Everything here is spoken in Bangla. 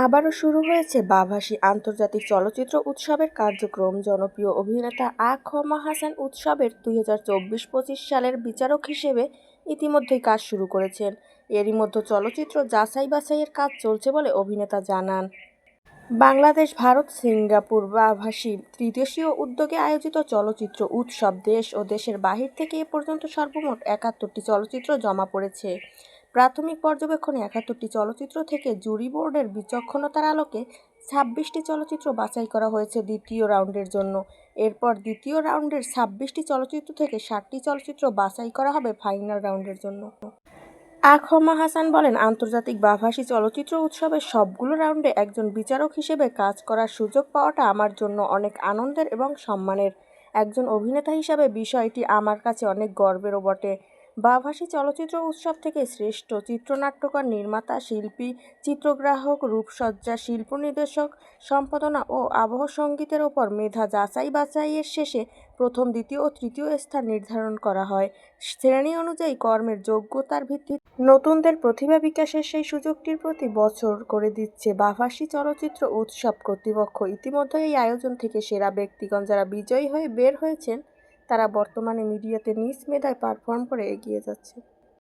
আবারও শুরু হয়েছে বাভাসী আন্তর্জাতিক চলচ্চিত্র উৎসবের কার্যক্রম। জনপ্রিয় অভিনেতা আ মা হাসান উৎসবের দুই হাজার চব্বিশ পঁচিশ সালের বিচারক হিসেবে ইতিমধ্যেই কাজ শুরু করেছেন। এরই মধ্যে চলচ্চিত্র যাচাই বাছাইয়ের কাজ চলছে বলে অভিনেতা জানান। বাংলাদেশ, ভারত, সিঙ্গাপুর বাভাসী ত্রিদেশীয় উদ্যোগে আয়োজিত চলচ্চিত্র উৎসব দেশ ও দেশের বাহির থেকে এ পর্যন্ত সর্বমোট একাত্তরটি চলচ্চিত্র জমা পড়েছে। প্রাথমিক পর্যবেক্ষণে একাত্তরটি চলচ্চিত্র থেকে জুরি বোর্ডের বিচক্ষণতার আলোকে ছাব্বিশটি চলচ্চিত্র বাছাই করা হয়েছে দ্বিতীয় রাউন্ডের জন্য। এরপর দ্বিতীয় রাউন্ডের ছাব্বিশটি চলচ্চিত্র থেকে ষাটটি চলচ্চিত্র বাছাই করা হবে ফাইনাল রাউন্ডের জন্য। আখমা হাসান বলেন, আন্তর্জাতিক বাভাসী চলচ্চিত্র উৎসবের সবগুলো রাউন্ডে একজন বিচারক হিসেবে কাজ করার সুযোগ পাওয়াটা আমার জন্য অনেক আনন্দের এবং সম্মানের। একজন অভিনেতা হিসাবে বিষয়টি আমার কাছে অনেক গর্বেরও বটে। বাভাসী চলচ্চিত্র উৎসব থেকে শ্রেষ্ঠ চিত্রনাট্যকার, নির্মাতা, শিল্পী, চিত্রগ্রাহক, রূপসজ্জা শিল্প নির্দেশক সম্পাদনা ও আবহ সঙ্গীতের ওপর মেধা যাচাই বাছাইয়ের শেষে প্রথম, দ্বিতীয় ও তৃতীয় স্থান নির্ধারণ করা হয়। শ্রেণি অনুযায়ী কর্মের যোগ্যতার ভিত্তিতে নতুনদের প্রতিভা বিকাশের সেই সুযোগটির প্রতি বছর করে দিচ্ছে বাভাসী চলচ্চিত্র উৎসব কর্তৃপক্ষ। ইতিমধ্যে এই আয়োজন থেকে সেরা ব্যক্তিগণ যারা বিজয়ী হয়ে বের হয়েছেন তারা বর্তমানে মিডিয়াতে নিজ মেধায় পারফর্ম করে এগিয়ে যাচ্ছে।